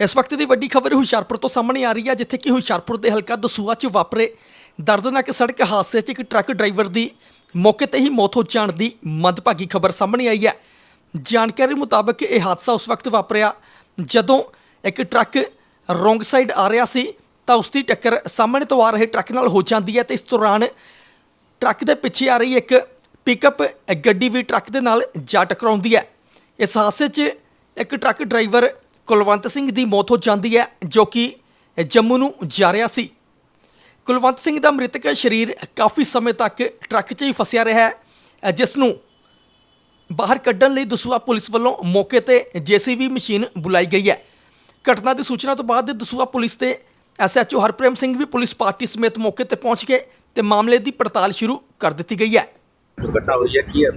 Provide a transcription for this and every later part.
ਇਸ ਵਕਤ ਦੀ ਵੱਡੀ ਖਬਰ ਹੁਸ਼ਿਆਰਪੁਰ ਤੋਂ ਸਾਹਮਣੇ ਆ ਰਹੀ ਹੈ, ਜਿੱਥੇ ਕਿ ਹੁਸ਼ਿਆਰਪੁਰ ਦੇ ਹਲਕਾ ਦਸੂਆ 'ਚ ਵਾਪਰੇ ਦਰਦਨਾਕ ਸੜਕ ਹਾਦਸੇ 'ਚ ਇੱਕ ਟਰੱਕ ਡਰਾਈਵਰ ਦੀ ਮੌਕੇ ਤੇ ਹੀ ਮੌਤ ਹੋ ਜਾਣ ਦੀ ਮੰਦਭਾਗੀ ਖਬਰ ਸਾਹਮਣੇ ਆਈ ਹੈ। ਜਾਣਕਾਰੀ ਮੁਤਾਬਕ ਇਹ ਹਾਦਸਾ ਉਸ ਵਕਤ ਵਾਪਰਿਆ ਜਦੋਂ ਇੱਕ ਟਰੱਕ ਰੋਂਗ ਸਾਈਡ ਆ ਰਿਹਾ ਸੀ, ਤਾਂ ਉਸ ਦੀ ਟੱਕਰ ਸਾਹਮਣੇ ਤੋਂ ਆ ਰਹੇ ਟਰੱਕ ਨਾਲ ਹੋ ਜਾਂਦੀ ਹੈ ਤੇ ਇਸ ਦੌਰਾਨ ਟਰੱਕ ਦੇ ਪਿੱਛੇ ਆ ਰਹੀ ਇੱਕ ਪਿਕਅਪ ਗੱਡੀ ਵੀ ਟਰੱਕ ਦੇ ਨਾਲ ਜਾ ਟਕਰਾਉਂਦੀ ਹੈ। ਇਸ ਹਾਦਸੇ 'ਚ ਇੱਕ ਟਰੱਕ ਡਰਾਈਵਰ ਕੁਲਵੰਤ ਸਿੰਘ ਦੀ ਮੌਤ ਹੋ ਜਾਂਦੀ ਹੈ ਜੋ ਕਿ ਜੰਮੂ ਨੂੰ ਜਾ ਰਿਹਾ ਸੀ। ਕੁਲਵੰਤ ਸਿੰਘ ਦਾ ਮ੍ਰਿਤਕ ਸਰੀਰ ਕਾਫੀ ਸਮੇਂ ਤੱਕ ਟਰੱਕ 'ਚ ਹੀ ਫਸਿਆ ਰਿਹਾ ਹੈ ਜਿਸ ਨੂੰ ਬਾਹਰ ਕੱਢਣ ਲਈ ਦਸੂਆ ਪੁਲਿਸ ਵੱਲੋਂ ਮੌਕੇ ਤੇ ਜੀਸੀਬੀ ਮਸ਼ੀਨ ਬੁਲਾਈ ਗਈ ਹੈ। ਘਟਨਾ ਦੀ ਸੂਚਨਾ ਤੋਂ ਬਾਅਦ ਦਸੂਆ ਪੁਲਿਸ ਤੇ ਐਸਐਚਓ ਹਰਪ੍ਰੇਮ ਸਿੰਘ ਵੀ ਪੁਲਿਸ ਪਾਰਟੀ ਸਮੇਤ ਮੌਕੇ ਤੇ ਪਹੁੰਚ ਗਏ ਤੇ ਮਾਮਲੇ ਦੀ ਪੜਤਾਲ ਸ਼ੁਰੂ ਕਰ ਦਿੱਤੀ ਗਈ ਹੈ। ਦੁਰਘਟਨਾ ਹੋਈ ਹੈ ਕੀ ਹੈ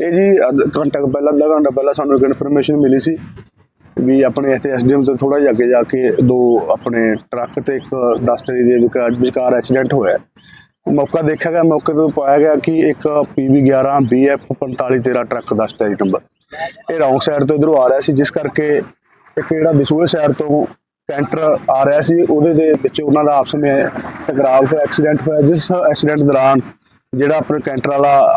ਇਹ ਜੀ ਅੱਧ ਘੰਟਾ ਕੁ ਪਹਿਲਾਂ ਅੱਧਾ ਘੰਟਾ ਪਹਿਲਾਂ ਸਾਨੂੰ ਇੱਕ ਇਨਫੋਰਮੇਸ਼ਨ ਮਿਲੀ ਸੀ ਵੀ ਆਪਣੇ ਇੱਥੇ ਐਸਡੀਐਮ ਤੋਂ ਥੋੜਾ ਜਿਹਾ ਅੱਗੇ ਜਾ ਕੇ ਦੋ ਆਪਣੇ ਟਰੱਕ ਤੇ ਇੱਕ ਦਸਤਰੀ ਦੇ ਵਿਚਕਾਰ- ਐਕਸੀਡੈਂਟ ਹੋਇਆ। ਮੌਕਾ ਦੇਖਿਆ ਗਿਆ, ਮੌਕੇ ਤੋਂ ਪਾਇਆ ਗਿਆ ਕਿ ਇੱਕ ਪੀਵੀ 11 BF 4513 ਟਰੱਕ ਦਾ ਸਟੇਜ ਨੰਬਰ। ਇਹ ਰੌਂਗ ਸਾਈਡ ਤੋਂ ਇਧਰੋਂ ਆ ਰਿਹਾ ਸੀ, ਜਿਸ ਕਰਕੇ ਇੱਕ ਜਿਹੜਾ ਦਸੂਹੇ ਸਾਈਡ ਤੋਂ ਕੈਂਟਰ ਆ ਰਿਹਾ ਸੀ, ਉਹਦੇ ਦੇ ਵਿੱਚ ਉਹਨਾਂ ਦਾ ਆਪਸ ਵਿੱਚ ਟਕਰਾਅ ਹੋਇਆ ਐਕਸੀਡੈਂਟ ਹੋਇਆ, ਜਿਸ ਐਕਸੀਡੈਂਟ ਦੌਰਾਨ ਜਿਹੜਾ ਆਪਣੇ ਕੈਂਟਰ ਵਾਲਾ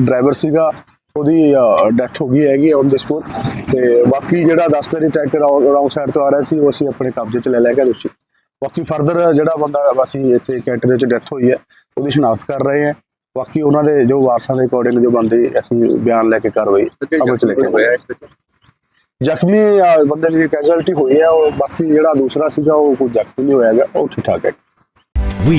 ਡਰਾਈਵਰ ਸੀਗਾ ਉਹਦੀ ਡੈਥ ਹੋ ਗਈ ਹੈਗੀ ਔਨ ਦ ਸਪੋਟ ਤੇ ਬਾਕੀ ਜਿਹੜਾ ਦਸਤਰੀ ਟੈਂਕਰ ਰੌਂਗ ਸਾਈਡ ਤੋਂ ਆ ਰਿਹਾ ਸੀ ਉਹ ਅਸੀਂ ਆਪਣੇ ਕਬਜ਼ੇ 'ਚ ਲੈ ਲਿਆ ਗਿਆ ਦੋਸ਼ੀ। ਬਾਕੀ ਫਰਦਰ ਜਿਹੜਾ ਬੰਦਾ ਅਸੀਂ ਇੱਥੇ ਕੈਂਟਰ ਦੇ ਵਿੱਚ ਡੈਥ ਹੋਈ ਹੈ ਉਹਦੀ ਸ਼ਨਾਖਤ ਕਰ ਰਹੇ ਹਾਂ। ਬਾਕੀ ਉਹਨਾਂ ਦੇ ਜੋ ਵਾਰਸਾਂ ਦੇ ਅਕੋਰਡਿੰਗ ਜੋ ਬੰਦੇ ਅਸੀਂ ਬਿਆਨ ਲੈ ਕੇ ਕਾਰਵਾਈ ਅਮਲ 'ਚ ਲੈ ਕੇ ਜ਼ਖਮੀ ਬੰਦੇ ਦੀ ਕੈਜੁਅਲਟੀ ਹੋਈ ਹੈ ਉਹ ਬਾਕੀ ਜਿਹੜਾ ਦੂਸਰਾ ਸੀਗਾ ਉਹ ਕੋਈ ਜ਼ਖਮੀ ਨਹੀਂ ਹੋਇਆ ਹੈਗਾ ਉਹ ਠੀਕ ਠਾਕ ਹੈ। We